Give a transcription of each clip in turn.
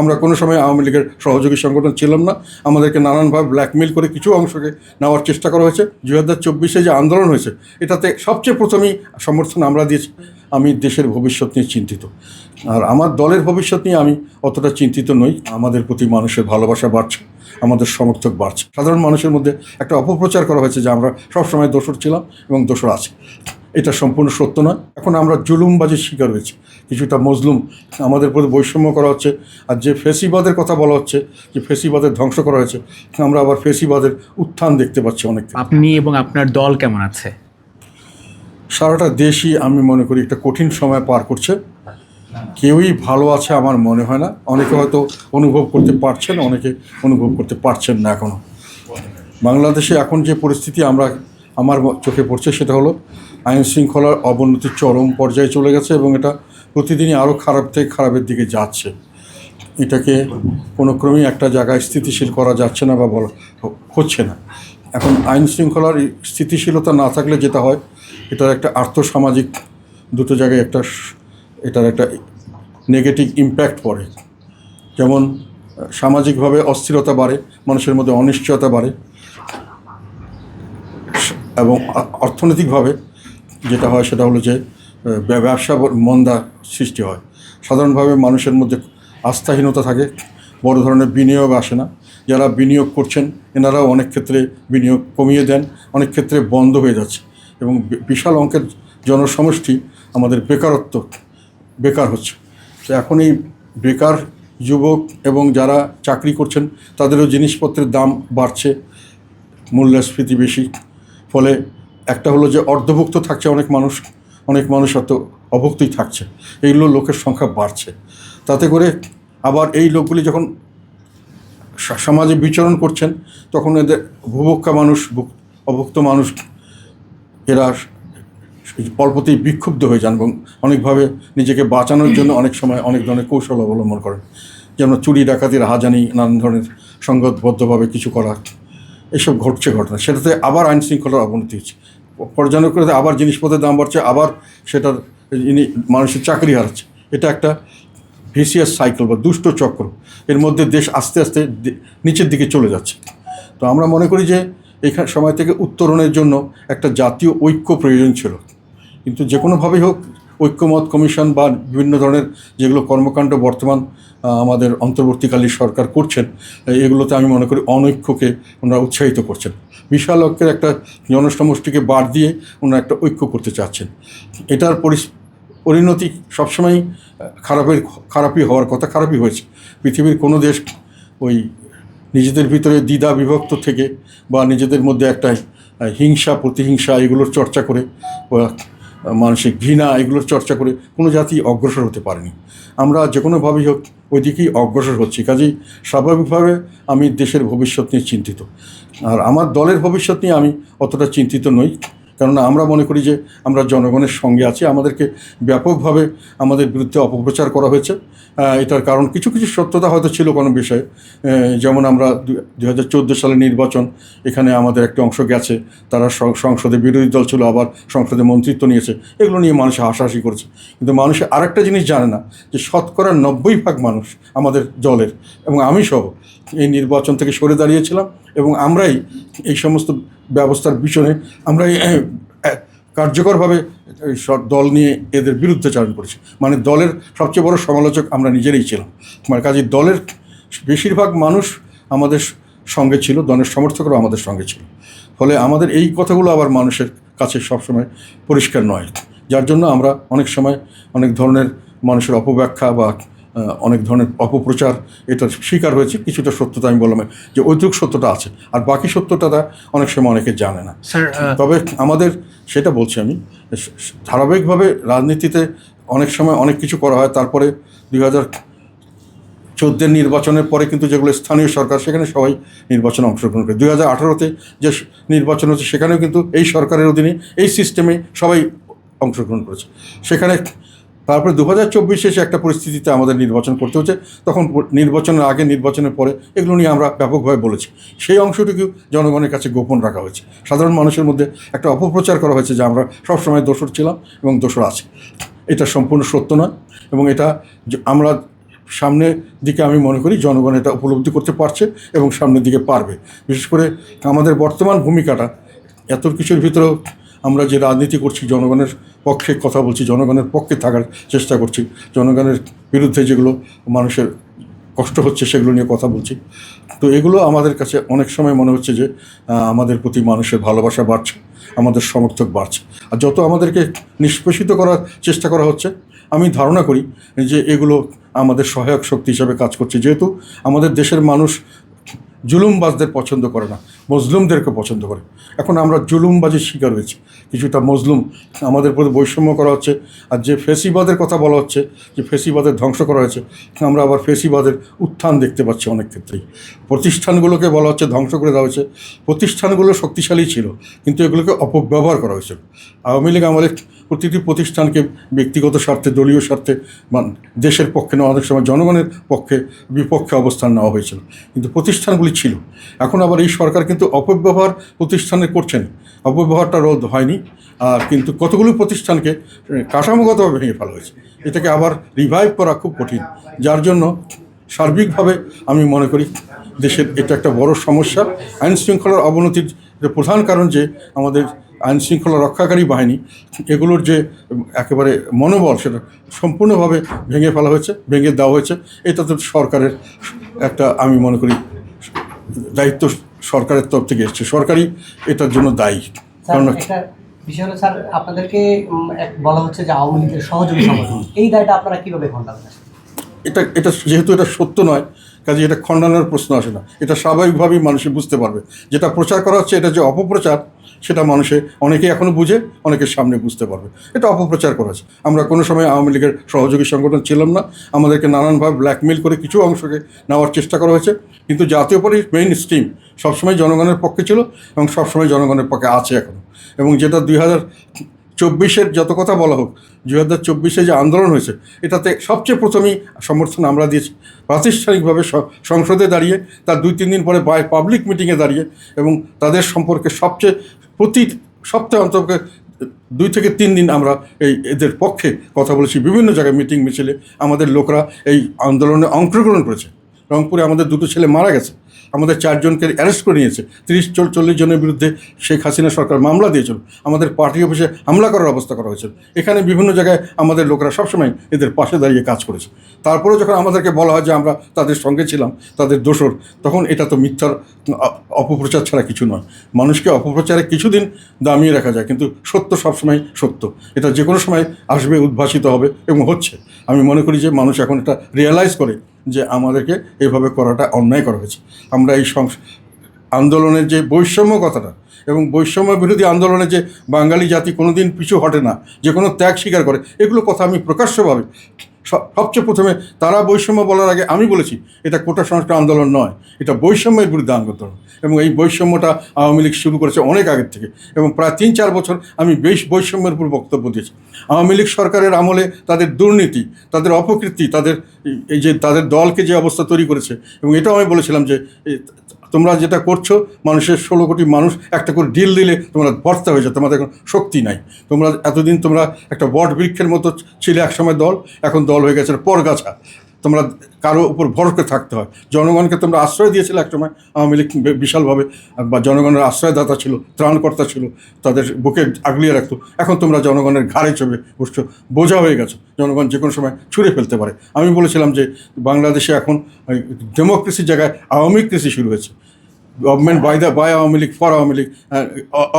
আমরা কোনো সময় আওয়ামী লীগের সহযোগী সংগঠন ছিলাম না। আমাদেরকে নানানভাবে ব্ল্যাকমেল করে কিছু অংশকে নেওয়ার চেষ্টা করা হয়েছে। দু হাজার চব্বিশে যে আন্দোলন হয়েছে, এটাতে সবচেয়ে প্রথমেই সমর্থন আমরা দিয়েছি। আমি দেশের ভবিষ্যৎ নিয়ে চিন্তিত। আর আমার দলের ভবিষ্যৎ নিয়ে আমি অতটা চিন্তিত নই। আমাদের প্রতি মানুষের ভালোবাসা বাড়ছে, আমাদের সমর্থক বাড়ছে। সাধারণ মানুষের মধ্যে একটা অপপ্রচার করা হয়েছে যে আমরা সবসময় দোষর ছিলাম এবং দোষর আছি। এটা সম্পূর্ণ সত্য নয়। এখন আমরা জুলুমবাজির শিকার হয়েছি। কিছুটা মজলুম আমাদের প্রতি বৈষম্য করা হচ্ছে। আর যে ফেসিবাদের কথা বলা হচ্ছে যে ফেসিবাদের ধ্বংস করা হয়েছে আমরা আবার ফেসিবাদের উত্থান দেখতে পাচ্ছি অনেক আপনি এবং আপনার দল কেমন আছে? সারাটা দেশই আমি মনে করি একটা কঠিন সময় পার করছে। কেউই ভালো আছে আমার মনে হয় না। অনেকে হয়তো অনুভব করতে পারছেন অনেকে অনুভব করতে পারছেন না এখনও বাংলাদেশে এখন যে পরিস্থিতি আমরা আমার চোখে পড়ছে সেটা হলো আইন শৃঙ্খলার অবনতির চরম পর্যায়ে চলে গেছে এবং এটা প্রতিদিনই আরও খারাপ থেকে খারাপের দিকে যাচ্ছে। এটাকে কোনো ক্রমেই একটা জায়গায় স্থিতিশীল করা যাচ্ছে না বা বলা হচ্ছে না। এখন আইন শৃঙ্খলার স্থিতিশীলতা না থাকলে যেটা হয়, এটার একটা আর্থসামাজিক দুটো জায়গায় একটা এটার একটা নেগেটিভ ইম্প্যাক্ট পড়ে। যেমন, সামাজিকভাবে অস্থিরতা বাড়ে, মানুষের মধ্যে অনিশ্চয়তা বাড়ে, এবং অর্থনৈতিকভাবে যেটা হয় সেটা হলো যে ব্যবসা মন্দা সৃষ্টি হয়। সাধারণভাবে মানুষের মধ্যে আস্থাহীনতা থাকে, বড় ধরনের বিনিয়োগ আসে না। যারা বিনিয়োগ করছেন, এনারাও অনেক ক্ষেত্রে বিনিয়োগ কমিয়ে দেন, অনেক ক্ষেত্রে বন্ধ হয়ে যাচ্ছে এবং বিশাল অঙ্কের জনসমষ্টি আমাদের বেকারত্ব বেকার হচ্ছে। তো এখন এই বেকার যুবক এবং যারা চাকরি করছেন, তাদেরও জিনিসপত্রের দাম বাড়ছে, মূল্যস্ফীতি বেশি, ফলে একটা হলো যে অর্ধভুক্ত থাকছে অনেক মানুষ অনেক মানুষ হয়তো অভুক্তই থাকছে। এইগুলো লোকের সংখ্যা বাড়ছে। তাতে করে আবার এই লোকগুলি যখন সমাজে বিচরণ করছেন, তখন এদের ভুভক্কা মানুষ, ভুক- অভুক্ত মানুষ, এরা অল্পতেই বিক্ষুব্ধ হয়ে যান এবং অনেকভাবে নিজেকে বাঁচানোর জন্য অনেক সময় অনেক ধরনের কৌশল অবলম্বন করেন। যেমন চুরি, ডাকাতির হাজানি, নানান ধরনের সংগতবদ্ধভাবে কিছু করা, এসব ঘটছে ঘটনা। সেটাতে আবার আইন শৃঙ্খলার অবনতি হচ্ছে। পর্যালোচনাতে আবার জিনিসপত্রের দাম বাড়ছে, আবার সেটার মানুষের চাকরি হারাচ্ছে। এটা একটা ভিসিয়াস সাইকেল বা দুষ্ট চক্র। এর মধ্যে দেশ আস্তে আস্তে নিচের দিকে চলে যাচ্ছে। তো আমরা মনে করি যে এখান সময় থেকে উত্তরণের জন্য একটা জাতীয় ঐক্য প্রয়োজন ছিল। কিন্তু যে কোনোভাবেই হোক ঐক্যমত কমিশন বা বিভিন্ন ধরনের যেগুলো কর্মকাণ্ড বর্তমান আমাদের অন্তর্বর্তীকালীন সরকার করছেন এগুলোতে আমি মনে করি অনৈক্যকে ওনারা উৎসাহিত করছেন। বিশাল ঐক্যের একটা জনসমষ্টিকে বাদ দিয়ে ওনারা একটা ঐক্য করতে চাচ্ছেন। এটার পরিস, পরিণতি সবসময় খারাপের খারাপই হওয়ার কথা খারাপই হয়েছে। পৃথিবীর কোনো দেশ ওই নিজেদের ভিতরে দ্বিধা বিভক্ত থেকে বা নিজেদের মধ্যে একটা হিংসা, প্রতিহিংসা এগুলোর চর্চা করে মানসিক ঘৃণা এগুলোর চর্চা করে কোনো জাতি অগ্রসর হতে পারেনি। আমরা যে কোনোভাবেই হোক ওই দিকেই অগ্রসর হচ্ছি। কাজেই স্বাভাবিকভাবে আমি দেশের ভবিষ্যৎ নিয়ে চিন্তিত। আর আমার দলের ভবিষ্যৎ নিয়ে আমি অতটা চিন্তিত নই। কেননা আমরা মনে করি যে আমরা জনগণের সঙ্গে আছি, আমাদেরকে ব্যাপকভাবে আমাদের বিরুদ্ধে অপপ্রচার করা হয়েছে। এটার কারণ কিছু কিছু সত্যতা হয়তো ছিল কোনো বিষয়ে। যেমন আমরা দু হাজার চোদ্দ নির্বাচন, এখানে আমাদের একটা অংশ গেছে, তারা সংসদে বিরোধী দল ছিল, আবার সংসদে মন্ত্রিত্ব নিয়েছে। এগুলো নিয়ে মানুষ হাসাহাসি করেছে। কিন্তু মানুষের আরেকটা জিনিস জানে না, যে শতকরা নব্বই ভাগ মানুষ আমাদের দলের এবং আমি সহ এই নির্বাচন থেকে সরে দাঁড়িয়েছিলাম এবং আমরাই এই সমস্ত ব্যবস্থার পিছনে আমরাই কার্যকরভাবে দল নিয়ে এদের বিরুদ্ধে চারণ করেছি। মানে দলের সবচেয়ে বড় সমালোচক আমরা নিজেরাই ছিলাম। মানে কাজে দলের বেশিরভাগ মানুষ আমাদের সঙ্গে ছিল, দলের সমর্থকরাও আমাদের সঙ্গে ছিল। ফলে আমাদের এই কথাগুলো আবার মানুষের কাছে সবসময় পরিষ্কার নয়। যার জন্য আমরা অনেক সময় অনেক ধরনের মানুষের অপব্যাখ্যা বা অনেক ধরনের অপপ্রচার এটার শিকার হয়েছে কিছুটা সত্যতা আমি বললাম যে ঐতিক সত্যটা আছে আর বাকি সত্যটা অনেক সময় অনেকে জানে না। তবে আমাদের সেটা বলছি আমি ধারাবাহিকভাবে রাজনীতিতে অনেক সময় অনেক কিছু করা হয় তারপরে দুই হাজার চোদ্দের নির্বাচনের পরে কিন্তু যেগুলো স্থানীয় সরকার সেখানে সবাই নির্বাচনে অংশগ্রহণ করে। দুই হাজার আঠারোতে যে নির্বাচন হচ্ছে সেখানেও কিন্তু এই সরকারের অধীনে এই সিস্টেমে সবাই অংশগ্রহণ করেছে। সেখানে তারপরে দু হাজার চব্বিশে এসে একটা পরিস্থিতিতে আমাদের নির্বাচন করতে হচ্ছে। তখন নির্বাচনের আগে, নির্বাচনের পরে এগুলো নিয়ে আমরা ব্যাপকভাবে বলেছি। সেই অংশটুকু জনগণের কাছে গোপন রাখা হয়েছে। সাধারণ মানুষের মধ্যে একটা অপপ্রচার করা হয়েছে যে আমরা সবসময় দোষর ছিলাম এবং দোষর আছে। এটা সম্পূর্ণ সত্য নয় এবং এটা আমরা সামনের দিকে আমি মনে করি জনগণ এটা উপলব্ধি করতে পারছে এবং সামনের দিকে পারবে। বিশেষ করে আমাদের বর্তমান ভূমিকাটা, এত কিছুর ভিতরেও আমরা যে রাজনীতি করছি, জনগণের পক্ষে কথা বলছি, জনগণের পক্ষে থাকার চেষ্টা করছি, জনগণের বিরুদ্ধে যেগুলো মানুষের কষ্ট হচ্ছে সেগুলো নিয়ে কথা বলছি। তো এগুলো আমাদের কাছে অনেক সময় মনে হচ্ছে যে আমাদের প্রতি মানুষের ভালোবাসা বাড়ছে, আমাদের সমর্থক বাড়ছে। আর যত আমাদেরকে নিষ্পেষিত করার চেষ্টা করা হচ্ছে, আমি ধারণা করি যে এগুলো আমাদের সহায়ক শক্তি হিসাবে কাজ করছে। যেহেতু আমাদের দেশের মানুষ জুলুমবাজদের পছন্দ করে না, মজলুমদেরকে পছন্দ করে। এখন আমরা জুলুমবাজির শিকার হয়েছি। কিছুটা মজলুম আমাদের প্রতি বৈষম্য করা হচ্ছে, আর যে ফেসিবাদের কথা বলা হচ্ছে, যে ফেসিবাদের ধ্বংস করা হয়েছে, আমরা আবার ফেসিবাদের উত্থান দেখতে পাচ্ছি অনেক ক্ষেত্রেই। প্রতিষ্ঠানগুলোকে বলা হচ্ছে ধ্বংস করে দেওয়া হয়েছে। প্রতিষ্ঠানগুলো শক্তিশালী ছিল, কিন্তু এগুলোকে অপব্যবহার করা হয়েছিল। আওয়ামী লীগ আমাদের প্রতিটি প্রতিষ্ঠানকে ব্যক্তিগত স্বার্থে, দলীয় স্বার্থে দেশের পক্ষে নেওয়া অনেক সময় জনগণের পক্ষে বিপক্ষে অবস্থান নেওয়া হয়েছিল। কিন্তু প্রতিষ্ঠানগুলি ছিল। এখন আবার এই সরকার কিন্তু অপব্যবহার প্রতিষ্ঠানের করছেন। অপব্যবহারটা রোধ হয়নি। আর কিন্তু কতগুলো প্রতিষ্ঠানকে কাঠামোগতভাবে ভেঙে ফেলা হয়েছে। এটাকে আবার রিভাইভ করা খুব কঠিন। যার জন্য সার্বিকভাবে আমি মনে করি দেশের এটা একটা বড় সমস্যা। আইন শৃঙ্খলার অবনতির প্রধান কারণ যে আমাদের আইন শৃঙ্খলা রক্ষাকারী বাহিনী এগুলোর যে একেবারে মনোবল সেটা সম্পূর্ণভাবে ভেঙে ফেলা হয়েছে ভেঙে দেওয়া হয়েছে। এটা তো সরকারের একটা আমি মনে করি দায়িত্ব সরকারের তরফ থেকে এসছে। সরকারই এটার জন্য দায়ী। কারণ বিষয় হলো স্যার আপনাদেরকে বলা হচ্ছে যে আওয়ামী লীগের সহযোগী সংগঠন এই দায়টা আপনারা কীভাবে খণ্ডাবেন? এটা এটা যেহেতু এটা সত্য নয় কাজে এটা খণ্ডনের প্রশ্ন আসে না। এটা স্বাভাবিকভাবেই মানুষে বুঝতে পারবে। যেটা প্রচার করা হচ্ছে, এটা যে অপপ্রচার, সেটা মানুষে, অনেকে এখনও বুঝে, অনেকের সামনে বুঝতে পারবে। এটা অপপ্রচার করা হচ্ছে। আমরা কোনো সময় আওয়ামী লীগের সহযোগী সংগঠন ছিলাম না। আমাদেরকে নানানভাবে ব্ল্যাকমেল করে কিছু অংশকে নেওয়ার চেষ্টা করা হয়েছে। কিন্তু জাতীয় পার্টির মেইন স্ট্রিম সবসময় জনগণের পক্ষে ছিল এবং সবসময় জনগণের পক্ষে আছে এখনও এবং যেটা দুই হাজার চব্বিশের যত কথা বলা হোক, দুই হাজার চব্বিশে যে আন্দোলন হয়েছে, এটাতে সবচেয়ে প্রথমেই সমর্থন আমরা দিয়েছি। প্রাতিষ্ঠানিকভাবে সংসদে দাঁড়িয়ে, তার দুই, তিন দিন পরে বাই পাবলিক মিটিংয়ে দাঁড়িয়ে এবং তাদের সম্পর্কে সবচেয়ে প্রতি সপ্তাহে অন্তত দুই থেকে তিন দিন আমরা এই এদের পক্ষে কথা বলেছি। বিভিন্ন জায়গায় মিটিং মিছিলে আমাদের লোকরা এই আন্দোলনে অংশগ্রহণ করেছে। রংপুরে আমাদের দুটো ছেলে মারা গেছে। আমাদের চারজনকে অ্যারেস্ট করে নিয়েছে। তিরিশ চল্লিশ জনের বিরুদ্ধে শেখ হাসিনা সরকার মামলা দিয়েছিল। আমাদের পার্টি অফিসে হামলা করার অবস্থা করা হয়েছিল। এখানে বিভিন্ন জায়গায় আমাদের লোকেরা সবসময় এদের পাশে দাঁড়িয়ে কাজ করেছে। তারপরেও যখন আমাদেরকে বলা হয় যে আমরা তাদের সঙ্গে ছিলাম, তাদের দোষর, তখন এটা তো মিথ্যার অপপ্রচার ছাড়া কিছু নয়। মানুষকে অপপ্রচারে কিছুদিন দামিয়ে রাখা যায়, কিন্তু সত্য সবসময় সত্য। এটা যে কোনো সময় আসবে, উদ্ভাসিত হবে এবং হচ্ছে। আমি মনে করি যে মানুষ এখন এটা রিয়েলাইজ করে যে আমাদেরকে এভাবে করাটা অন্যায় করা হয়েছে। আমরা এই আন্দোলনের যে বৈষম্য কথাটা এবং বৈষম্য বিরোধী আন্দোলনে যে বাঙালি জাতি কোনোদিন পিছু হটে না, যে কোনো ত্যাগ স্বীকার করে, এগুলো কথা আমি প্রকাশ্যভাবে সবচেয়ে প্রথমে তারা বৈষম্য বলার আগে আমি বলেছি, এটা কোটা সংস্কার আন্দোলন নয়, এটা বৈষম্যের বিরুদ্ধে আন্দোলন এবং এই বৈষম্যটা আওয়ামী লীগ শুরু করেছে অনেক আগের থেকে। এবং প্রায় তিন চার বছর আমি বেশ বৈষম্যের উপর বক্তব্য দিয়েছি। আওয়ামী লীগ সরকারের আমলে তাদের দুর্নীতি, তাদের অপকৃতি, তাদের এই- যে তাদের দলকে যে অবস্থা তৈরি করেছে, এবং এটাও আমি বলেছিলাম যে তোমরা যেটা করছ, মানুষের ষোলো কোটি মানুষ একটা করে ডিল দিলে তোমরা ভর্তা হয়ে তোমাদের এখন শক্তি নাই। তোমরা এতদিন তোমরা একটা বট বৃক্ষের মতো ছিলে একসময় দল, এখন দল হয়ে গেছে পরগাছা। তোমরা কারও উপর ভর করে থাকতে হয়। জনগণকে তোমরা আশ্রয় দিয়েছিলে একসময় আওয়ামী লীগ বিশালভাবে, বা জনগণের আশ্রয়দাতা ছিল, ত্রাণকর্তা ছিল, তাদের বুকে আগলিয়ে রাখতো। এখন তোমরা জনগণের ঘাড়ে চবে বসছো, বোঝা হয়ে গেছো, জনগণ যে কোনো সময় ছুঁড়ে ফেলতে পারে। আমি বলেছিলাম যে বাংলাদেশে এখন ডেমোক্রেসির জায়গায় আওয়ামী কৃষি শুরু হয়েছে। Government by the by Awami League for Awami League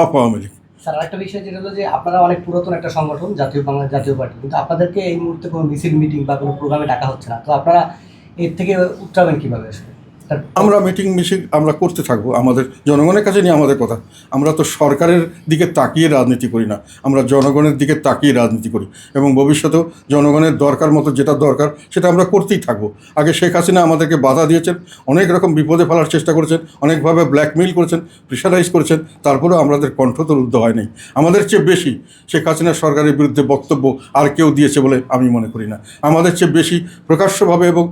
of Awami League. Sir, আরেকটা বিষয় যেটা হলো যে আপনারা অনেক পুরাতন একটা সংগঠন, জাতীয় বাংলা, জাতীয় পার্টি, কিন্তু আপনাদেরকে এই মুহূর্তে কোনো মিছিল মিটিং বা কোনো প্রোগ্রামে ডাকা হচ্ছে না। তো আপনারা এর থেকে উত্তরাবেন কীভাবে আসলে? আমরা মিটিং মিছিল আমরা করতে থাকব, আমাদের জনগণের কাছে নিয়ে আমাদের কথা। আমরা তো সরকারের দিকে তাকিয়ে রাজনীতি করি না, আমরা জনগণের দিকে তাকিয়ে রাজনীতি করি এবং ভবিষ্যতেও জনগণের দরকার মতো যেটা দরকার সেটা আমরা করতেই থাকব। আগে শেখ হাসিনা আমাদেরকে বাধা দিয়েছেন, অনেক রকম বিপদে ফেলার চেষ্টা করেছেন, অনেকভাবে ব্ল্যাকমেইল করেছেন, প্রেশারাইজ করেছেন, তারপরেও আমাদের কণ্ঠ তো রুদ্ধ হয়নি আমাদের চেয়ে বেশি শেখ হাসিনা সরকারের বিরুদ্ধে বক্তব্য আর কেউ দিয়েছে বলে আমি মনে করি না। আমাদের চেয়ে বেশি প্রকাশ্যভাবে এবং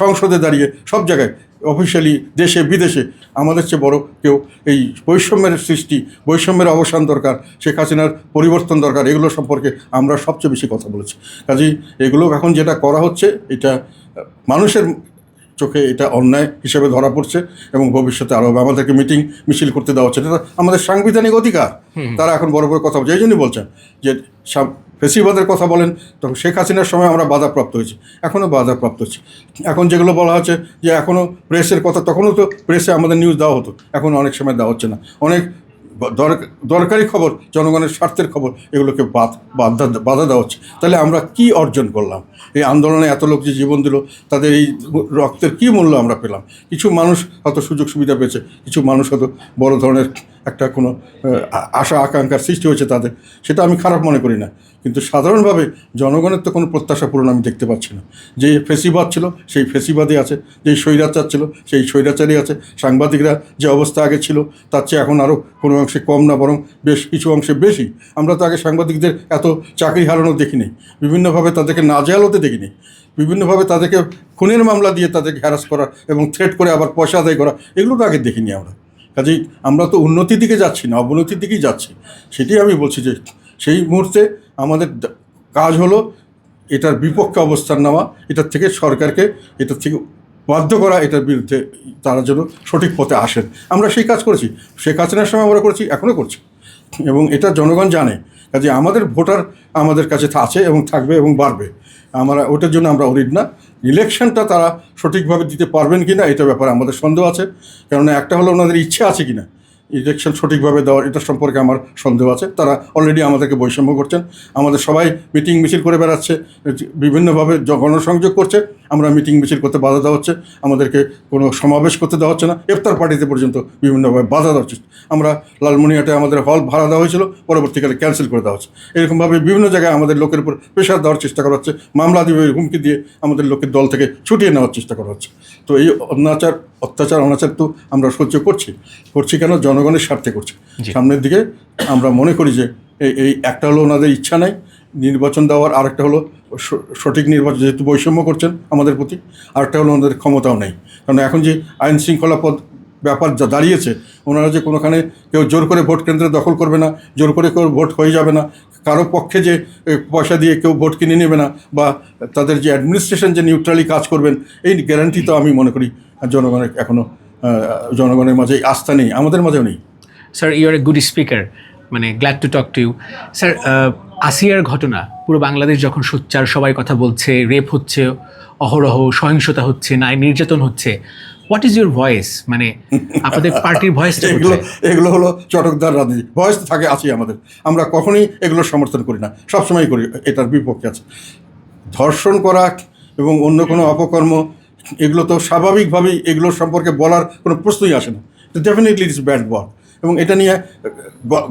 সংসদে দাঁড়িয়ে সব জায়গায় অফিসিয়ালি দেশে বিদেশে আমাদের চেয়ে বড় কেউ এই বৈষম্যের সৃষ্টি বৈষম্যের অবসান দরকার শেখ হাসিনার পরিবর্তন দরকার এগুলো সম্পর্কে আমরা সবচেয়ে বেশি কথা বলেছি। কাজেই এগুলো এখন যেটা করা হচ্ছে এটা মানুষের চোখে এটা অন্যায় হিসেবে ধরা পড়ছে এবং ভবিষ্যতে আরও আমাদেরকে মিটিং মিছিল করতে দেওয়া হচ্ছে। এটা আমাদের সাংবিধানিক অধিকার। তারা এখন বড় বড় কথা বলছে। এই জন্যই বলছেন যে ফেসিবাদের কথা বলেন, তখন শেখ হাসিনার সময় আমরা বাধাপ্রাপ্ত হয়েছি, এখনও বাধাপ্রাপ্ত হচ্ছি এখন যেগুলো বলা হচ্ছে যে এখনও প্রেসের কথা, তখনও তো প্রেসে আমাদের নিউজ দেওয়া হতো, এখন অনেক সময় দেওয়া হচ্ছে না। অনেক দরকারি খবর, জনগণের স্বার্থের খবর, এগুলোকে বাদ বাধা বাধা দেওয়া হচ্ছে। তাহলে আমরা কি অর্জন করলাম? এই আন্দোলনে এত লোক যে জীবন দিল, তাদের এই রক্তের কি মূল্য আমরা পেলাম? কিছু মানুষ হয়তো সুযোগ সুবিধা পেয়েছে, কিছু মানুষ হয়তো বড় ধরনের একটা কোনো আশা, আকাঙ্ক্ষার সৃষ্টি হয়েছে তাদের, সেটা আমি খারাপ মনে করি না। কিন্তু সাধারণভাবে জনগণের তো কোনো প্রত্যাশা পূরণ আমি দেখতে পাচ্ছি না। যে ফেসিবাদ ছিল, সেই ফেসিবাদই আছে যেই স্বৈরাচার ছিল, সেই স্বৈরাচারই আছে। সাংবাদিকরা যে অবস্থা আগে ছিল, তার চেয়ে এখন আরও কোনো অংশে কম না, বরং বেশ কিছু অংশে বেশি। আমরা তো আগে সাংবাদিকদের এত চাকরি হারানো দেখিনি, বিভিন্নভাবে তাদেরকে নাজেহাল হতে দেখিনি, বিভিন্নভাবে তাদেরকে খুনের মামলা দিয়ে তাদেরকে হ্যারাস করা এবং থ্রেট করে আবার পয়সা আদায় করা, এগুলো তো আগে দেখিনি আমরা। কাজেই আমরা তো উন্নতির দিকে যাচ্ছি না, অবনতির দিকেই যাচ্ছি। সেটাই আমি বলছি যে সেই মুহূর্তে আমাদের কাজ হলো এটার বিপক্ষে অবস্থান নেওয়া, এটার থেকে সরকারকে এটার থেকে বাধ্য করা, এটার বিরুদ্ধে তারা যেন সঠিক পথে আসেন। আমরা সেই কাজ করেছি। সেই কাজ সময় আমরা করেছি এখনও করছি। এবং এটা জনগণ জানে। কাজে আমাদের ভোটার আমাদের কাছে আছে এবং থাকবে এবং বাড়বে। আমরা ওটার জন্য আমরা অরিড না। ইলেকশনটা তারা সঠিকভাবে দিতে পারবেন কি না এটা ব্যাপারে আমাদের সন্দেহ আছে। কেননা একটা হলো ওনাদের ইচ্ছে আছে কি না ইলেকশন সঠিকভাবে দেওয়ার এটা সম্পর্কে আমার সন্দেহ আছে। তারা অলরেডি আমাদেরকে বৈষম্য করছেন। আমাদের সবাই মিটিং মিছিল করে বেড়াচ্ছে। বিভিন্নভাবে গণসংযোগ করছে। আমরা মিটিং মিছিল করতে বাধা দেওয়া হচ্ছে। আমাদেরকে কোনো সমাবেশ করতে দেওয়া হচ্ছে না। ইফতার পার্টিতে পর্যন্ত বিভিন্নভাবে বাধা দেওয়া হচ্ছে। আমরা লালমনিহাটে আমাদের হল ভাড়া দেওয়া হয়েছিল। পরবর্তীকালে ক্যান্সেল করে দেওয়া হচ্ছে। এরকমভাবে বিভিন্ন জায়গায় আমাদের লোকের উপর প্রেশার দেওয়ার চেষ্টা করা হচ্ছে। মামলা দিবে হুমকি দিয়ে আমাদের লোকের দল থেকে ছুটিয়ে নেওয়ার চেষ্টা করা হচ্ছে। তো এই অত্যাচার অত্যাচার অনাচার তো আমরা সহ্য করছি। করছি কেন? জনগণের স্বার্থে করছি। সামনের দিকে আমরা মনে করি যে এই একটা হলো ওনাদের ইচ্ছা নাই নির্বাচন দেওয়ার আরেকটা হলো সঠিক নির্বাচন যেহেতু বৈষম্য করছেন আমাদের প্রতি আরেকটা হলো ওনাদের ক্ষমতাও নেই। কারণ এখন যে আইন শৃঙ্খলা পদ ব্যাপার যা দাঁড়িয়েছে ওনারা যে কোনোখানে কেউ জোর করে ভোট কেন্দ্রে দখল করবে না জোর করে কেউ ভোট হয়ে যাবে না কারও পক্ষে যে পয়সা দিয়ে কেউ ভোট কিনে নেবে না বা তাদের যে অ্যাডমিনিস্ট্রেশন যে নিউট্রালি কাজ করবেন এই গ্যারান্টি তো আমি মনে করি জনগণের এখনও জনগণের মাঝে আস্থা নেই আমাদের মাঝেও নেই। Sir you are a good speaker মানে glad to talk to you sir আসিয়ার ঘটনা পুরো বাংলাদেশ যখন সোচ্চার সবাই কথা বলছে রেপ হচ্ছে অহরহ সহিংসতা হচ্ছে নাই নির্যাতন হচ্ছে হোয়াট ইজ ইউর ভয়েস মানে আপনাদের পার্টির ভয়েসটা এগুলো এগুলো হলো চটকদার রাজনীতি। বয়স তো থাকে আছি আমাদের। আমরা কখনোই এগুলো সমর্থন করি না। সবসময় করি এটার বিপক্ষে আছে। ধর্ষণ করা এবং অন্য কোনো অপকর্ম এগুলো তো স্বাভাবিকভাবেই এগুলোর সম্পর্কে বলার কোনো প্রশ্নই আসে না। তো ডেফিনেটলি ইটস ব্যাড ওয়ার্ক এবং এটা নিয়ে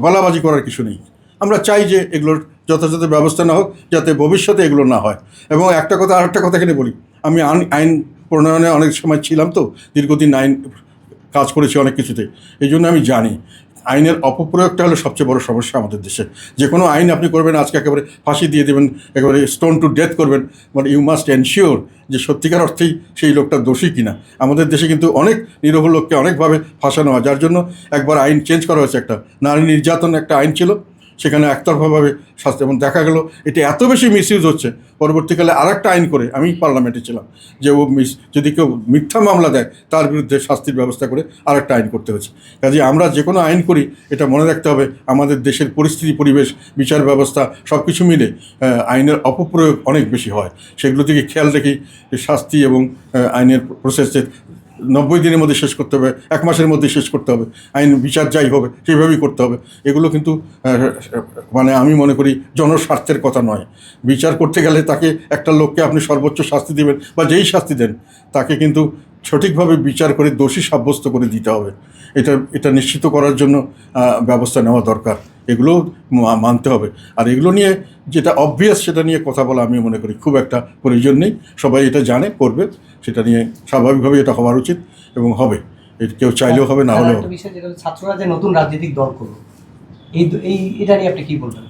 গলাবাজি করার কিছু নেই। আমরা চাই যে এগুলোর যথাযথ ব্যবস্থা না হোক, যাতে ভবিষ্যতে এগুলো না হয়। এবং একটা কথা, আরেকটা কথা এখানে বলি। আমি আইন প্রণয়নে অনেক সময় ছিলাম তো, দীর্ঘদিন আইন কাজ করেছি অনেক কিছুতে। এই জন্য আমি জানি। আইনের অপপ্রয়োগটা হলো সবচেয়ে বড় সমস্যা আমাদের দেশে। যে কোনো আইন আপনি করবেন, আজকে একেবারে ফাঁসি দিয়ে দেবেন, একেবারে স্টোন টু ডেথ করবেন মানে ইউ মাস্ট এনশিওর যে সত্যিকার অর্থেই সেই লোকটা দোষী কিনা। আমাদের দেশে কিন্তু অনেক নিরহ লোককে অনেকভাবে ফাঁসানো হয়, যার জন্য একবার আইন চেঞ্জ করা হয়েছে একটা। নারী নির্যাতন একটা আইন ছিল। সেখানে একতরফাভাবে শাস্তি এবং দেখা গেল এটা এত বেশি মিসইউজ হচ্ছে, পরবর্তীকালে আর একটা আইন করে আমি পার্লামেন্টে ছিলাম, যে ও মিস যদি কেউ মিথ্যা মামলা দেয়, তার বিরুদ্ধে শাস্তির ব্যবস্থা করে আর একটা আইন করতে হচ্ছে কাজে আমরা যে কোনো আইন করি, এটা মনে রাখতে হবে, আমাদের দেশের পরিস্থিতি, পরিবেশ, বিচার ব্যবস্থা সব কিছু মিলে আইনের অপপ্রয়োগ অনেক বেশি হয়। সেগুলো থেকে খেয়াল রেখেই শাস্তি এবং আইনের প্রসেসের নব্বই দিনের মধ্যে শেষ করতে হবে, এক মাসের মধ্যে শেষ করতে হবে, আইন, বিচার যাই হবে, সেইভাবেই করতে হবে। এগুলো কিন্তু মানে আমি মনে করি জনস্বার্থের কথা নয়। বিচার করতে গেলে তাকে একটা লোককে আপনি সর্বোচ্চ শাস্তি দেবেন বা যেই শাস্তি দেন, তাকে কিন্তু সঠিকভাবে বিচার করে দোষী সাব্যস্ত করে দিতে হবে। এটা এটা নিশ্চিত করার জন্য ব্যবস্থা নেওয়া দরকার। এগুলো মানতে হবে। আর এগুলো নিয়ে যেটা অবভিয়াস সেটা নিয়ে কথা বলা আমি মনে করি খুব একটা প্রয়োজন নেই। সবাই এটা জানে করবে। সেটা নিয়ে স্বাভাবিকভাবে এটা হওয়ার উচিত এবং হবে। কেউ চাইলেও হবে না হলেও ছাত্ররা যে নতুন রাজনৈতিক দল করল এই এই এটা নিয়ে আপনি কি বলবেন?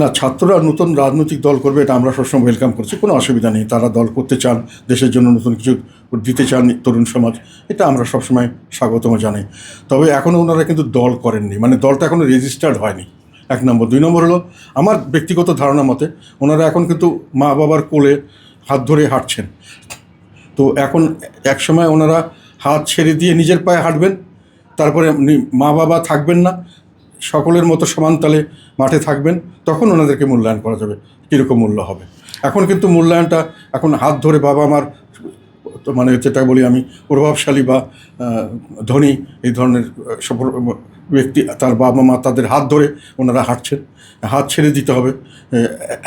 না, ছাত্ররা নতুন রাজনৈতিক দল করবে, এটা আমরা সবসময় ওয়েলকাম করছি। কোনো অসুবিধা নেই, তারা দল করতে চান, দেশের জন্য নতুন কিছু দিতে চান, তরুণ সমাজ, এটা আমরা সবসময় স্বাগতম জানাই। তবে এখনও ওনারা কিন্তু দল করেননি মানে দলটা এখনও রেজিস্টার্ড হয়নি। এক নম্বর। দুই নম্বর হলো, আমার ব্যক্তিগত ধারণা মতে, ওনারা এখন কিন্তু মা বাবার কোলে হাত ধরে হাঁটছেন। তো এখন এক সময় ওনারা হাত ছেড়ে দিয়ে নিজের পায়ে হাঁটবেন, তারপরে মা বাবা থাকবেন না সকলের মতো সমানতালে মাঠে থাকবেন, তখন ওনাদেরকে মূল্যায়ন করা যাবে, কীরকম মূল্য হবে। এখন কিন্তু মূল্যায়নটা, এখন হাত ধরে বাবা মার, তো মানে যেটা বলি আমি, প্রভাবশালী বা ধনী, এই ধরনের সফল ব্যক্তি, তার বাবা মা তাদের হাত ধরে ওনারা হাঁটছেন। হাত ছেড়ে দিতে হবে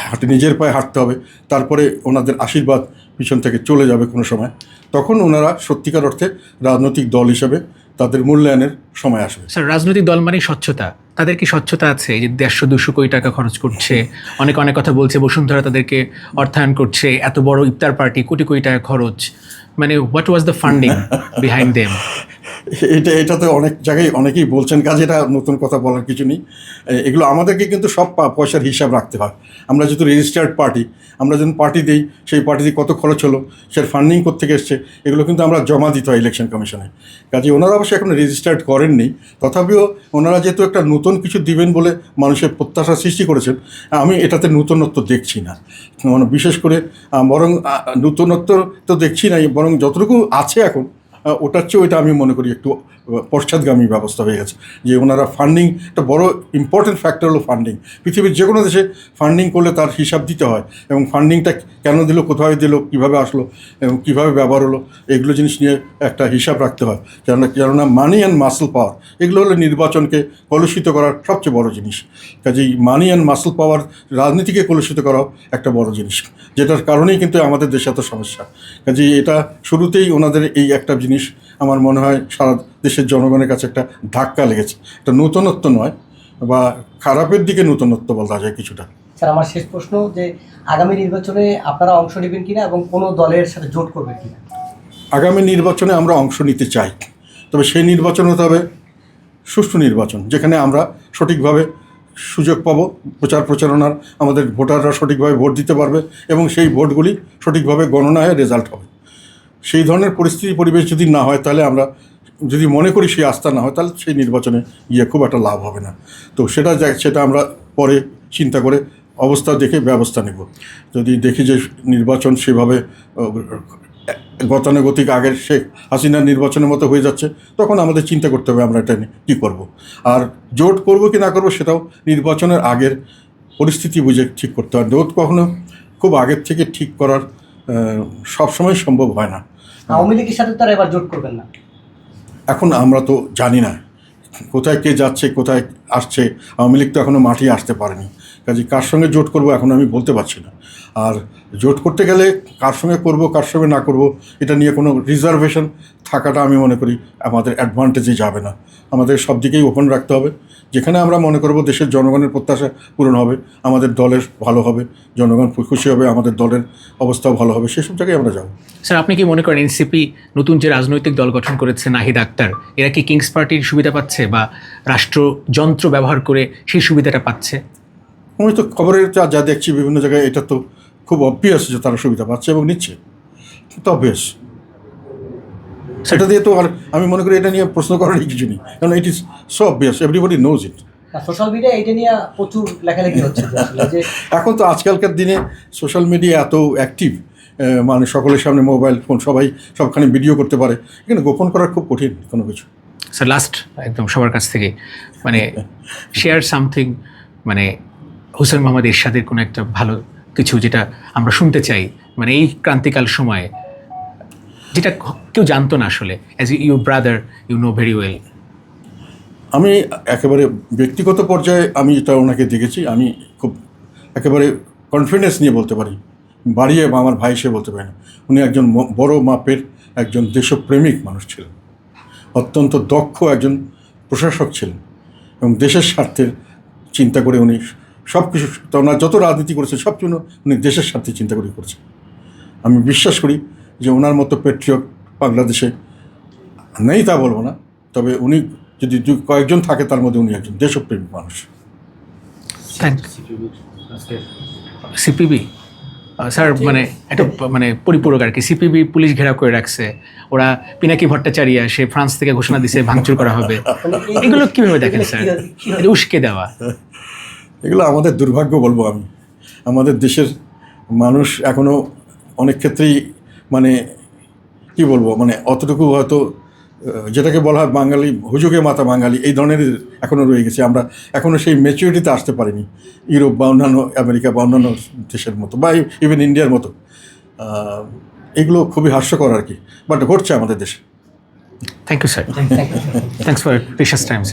হাঁটে, নিজের পায়ে হাঁটতে হবে, তারপরে ওনাদের আশীর্বাদ পিছন থেকে চলে যাবে কোনো সময়। তখন ওনারা সত্যিকার অর্থে রাজনৈতিক দল হিসেবে তাদের মূল্যায়নের সময় আসবে। স্যার রাজনৈতিক দল মানে স্বচ্ছতা। তাদের কি স্বচ্ছতা আছে? যে দেড়শো, দুশো কোটি টাকা খরচ করছে, অনেক অনেক কথা বলছে, বসুন্ধরা তাদেরকে অর্থায়ন করছে, এত বড় ইফতার পার্টি, কোটি কোটি টাকা খরচ। মানে what was the funding behind them এটা এটাতে অনেক জায়গায় অনেকেই বলছেন, কাজে এটা নতুন কথা বলার কিছু নেই। এগুলো আমাদেরকে কিন্তু সব পয়সার হিসাব রাখতে হয়। আমরা যেহেতু রেজিস্টার্ড পার্টি আমরা যখন পার্টি দিই, সেই পার্টিতে কত খরচ হলো, সের ফান্ডিং কোথেকে এসছে, এগুলো কিন্তু আমরা জমা দিতে হয় ইলেকশন কমিশনে কাজে ওনারা অবশ্যই এখন রেজিস্টার্ড করেননি। তথাপিও ওনারা যেহেতু একটা নতুন কিছু দিবেন বলে মানুষের প্রত্যাশা সৃষ্টি করেছেন, আমি এটাতে নতুনত্ব দেখছি না। মানে বিশেষ করে বরং নতুনত্ব তো দেখছি না, বরং যতটুকু আছে এখন ওটার চেয়েও ওইটা আমি মনে করি একটু পশ্চাৎগামী ব্যবস্থা হয়ে গেছে, যে ওনারা ফান্ডিং একটা বড় ইম্পর্টেন্ট ফ্যাক্টর হলো ফান্ডিং পৃথিবীর যে কোনো দেশে ফান্ডিং করলে তার হিসাব দিতে হয়, এবং ফান্ডিংটা কেন দিল, কোথায় দিল, কীভাবে আসলো, এবং কীভাবে ব্যবহার হলো, এগুলো জিনিস নিয়ে একটা হিসাব রাখতে হয়। কেননা কেননা মানি অ্যান্ড মাসল পাওয়ার এগুলো হলো নির্বাচনকে কলুষিত করার সবচেয়ে বড় জিনিস। কাজেই মানি অ্যান্ড মাসল পাওয়ার রাজনীতিকে কলুষিত করাও একটা বড় জিনিস, যেটার কারণেই কিন্তু আমাদের দেশে এত সমস্যা। কাজেই এটা শুরুতেই ওনাদের এই একটা জিনিস আমার মনে হয় সারা দেশের জনগণের কাছে একটা ধাক্কা লেগেছে। এটা নূতনত্ব নয় বা খারাপের দিকে নূতনত্ব বলা যায় কিছুটা। স্যার আমার শেষ প্রশ্ন যে আগামী নির্বাচনে আপনারা অংশ নেবেন কিনা এবং কোনো দলের সাথে জোট করবেন কিনা? আগামী নির্বাচনে আমরা অংশ নিতে চাই তবে সেই নির্বাচন হতে হবে সুষ্ঠু নির্বাচন যেখানে আমরা সঠিকভাবে সুযোগ পাবো প্রচার প্রচারণার আমাদের ভোটাররা সঠিকভাবে ভোট দিতে পারবে এবং সেই ভোটগুলি সঠিকভাবে গণনা হয়ে রেজাল্ট হবে। সেই ধরনের পরিস্থিতি পরিবেশ যদি না হয়, তাহলে আমরা যদি মনে করি সেই আস্থা না হয়, তাহলে সেই নির্বাচনে গিয়ে খুব একটা লাভ হবে না। তো সেটা যা- সেটা আমরা পরে চিন্তা করে অবস্থা দেখে ব্যবস্থা নেব। যদি দেখি যে নির্বাচন সেভাবে গতানুগতিক আগের শেখ হাসিনার নির্বাচনের মতো হয়ে যাচ্ছে, তখন আমাদের চিন্তা করতে হবে আমরা এটা নিয়ে কী করব। আর জোট করব কি না করব সেটাও নির্বাচনের আগের পরিস্থিতি বুঝে ঠিক করতে হয় জোট কখনো খুব আগের থেকে ঠিক করার সবসময় সম্ভব হয় না। আওয়ামী লীগের সাথে তারা এবার জোট করবেন না। এখন আমরা তো জানি না কোথায় কে যাচ্ছে কোথায় আসছে। আওয়ামী লীগ তো এখনও মাঠে আসতে পারেনি। কাজে কার সঙ্গে জোট করব এখন আমি বলতে পারছি না। আর জোট করতে গেলে কার সঙ্গে করব কার সঙ্গে না করব এটা নিয়ে কোনো রিজার্ভেশন থাকাটা আমি মনে করি আমাদের অ্যাডভান্টেজে যাবে না। আমাদের সব দিকেই ওপেন রাখতে হবে। যেখানে আমরা মনে করব দেশের জনগণের প্রত্যাশা পূরণ হবে আমাদের দলের ভালো হবে জনগণ খুশি হবে আমাদের দলের অবস্থাও ভালো হবে সেসব জায়গায় আমরা যাব। স্যার আপনি কি মনে করেন এনসিপি নতুন যে রাজনৈতিক দল গঠন করেছে নাহিদ আক্তার এরা কি কিংস পার্টির সুবিধা পাচ্ছে বা রাষ্ট্রযন্ত্র ব্যবহার করে সেই সুবিধাটা পাচ্ছে? আমি তো খবরের যা যা দেখছি বিভিন্ন জায়গায় এটা তো খুব অবভিয়াস যে তারা সুবিধা পাচ্ছে এবং নিচ্ছে। তো অবভিয়াস সেটা দিয়ে তো আর আমি মনে করি এটা নিয়ে প্রশ্ন করারই কিছু নেই। কারণ it is so obvious everybody knows it social media এটা নিয়ে প্রচুর লেখালেখি হচ্ছে। যে আসলে যে এখন তো আজকালকার দিনে সোশ্যাল মিডিয়া এত অ্যাক্টিভ মানে সকলের সামনে মোবাইল ফোন সবাই সবখানে ভিডিও করতে পারে। এখানে গোপন করা খুব কঠিন কোনো কিছু। স্যার লাস্ট একদম সবার কাছ থেকে মানে শেয়ার সামথিং মানে হুসেন মোহাম্মদ এরশাদের কোনো একটা ভালো কিছু যেটা আমরা শুনতে চাই। মানে এই ক্রান্তিকাল সময়ে যেটা কেউ জানতো না আসলে as you brother you know very well আমি একেবারে ব্যক্তিগত পর্যায়ে আমি এটা ওনাকে দেখেছি, আমি খুব একেবারে কনফিডেন্স নিয়ে বলতে পারি। বাড়িয়ে বা আমার ভাই সে বলতে পারি না। উনি একজন বড় মাপের একজন দেশপ্রেমিক মানুষ ছিলেন। অত্যন্ত দক্ষ একজন প্রশাসক ছিলেন এবং দেশের স্বার্থের চিন্তা করে উনি সব কিছু ওনার যত রাজনীতি করেছেন, সব জন্য উনি দেশের স্বার্থে চিন্তা করে করেছেন। আমি বিশ্বাস করি যে ওনার মতো পেট্রিয়ট বাংলাদেশে নেই তা বলব না। তবে উনি যদি দু- কয়েকজন থাকে তার মধ্যে উনি একজন দেশপ্রেমিক মানুষ। থ্যাংক সিপিবি স্যার মানে একটা মানে পরিপূরক আর কি। সিপিবি পুলিশ ঘেরাও করে রাখছে। ওরা পিনাকি ভট্টাচারিয়া সে ফ্রান্স থেকে ঘোষণা দিছে ভাঙচুর করা হবে। এগুলো কীভাবে দেখেন স্যার উস্কে দেওয়া। এগুলো আমাদের দুর্ভাগ্য বলব আমি। আমাদের দেশের মানুষ এখনও অনেক ক্ষেত্রেই মানে কি বলব মানে অতটুকু হয়তো যেটাকে বলা হয় বাঙালি হুজুগে মাতা বাঙালি এই ধরনের এখনও রয়ে গেছে। আমরা এখনও সেই ম্যাচুরিটিতে আসতে পারিনি ইউরোপ বা অন্যান্য আমেরিকা বা অন্যান্য দেশের মতো বা ইভেন ইন্ডিয়ার মতো। এগুলো খুবই হাস্যকর আর কি বাট ঘটছে আমাদের দেশে। Thank you sir thank you thanks for precious times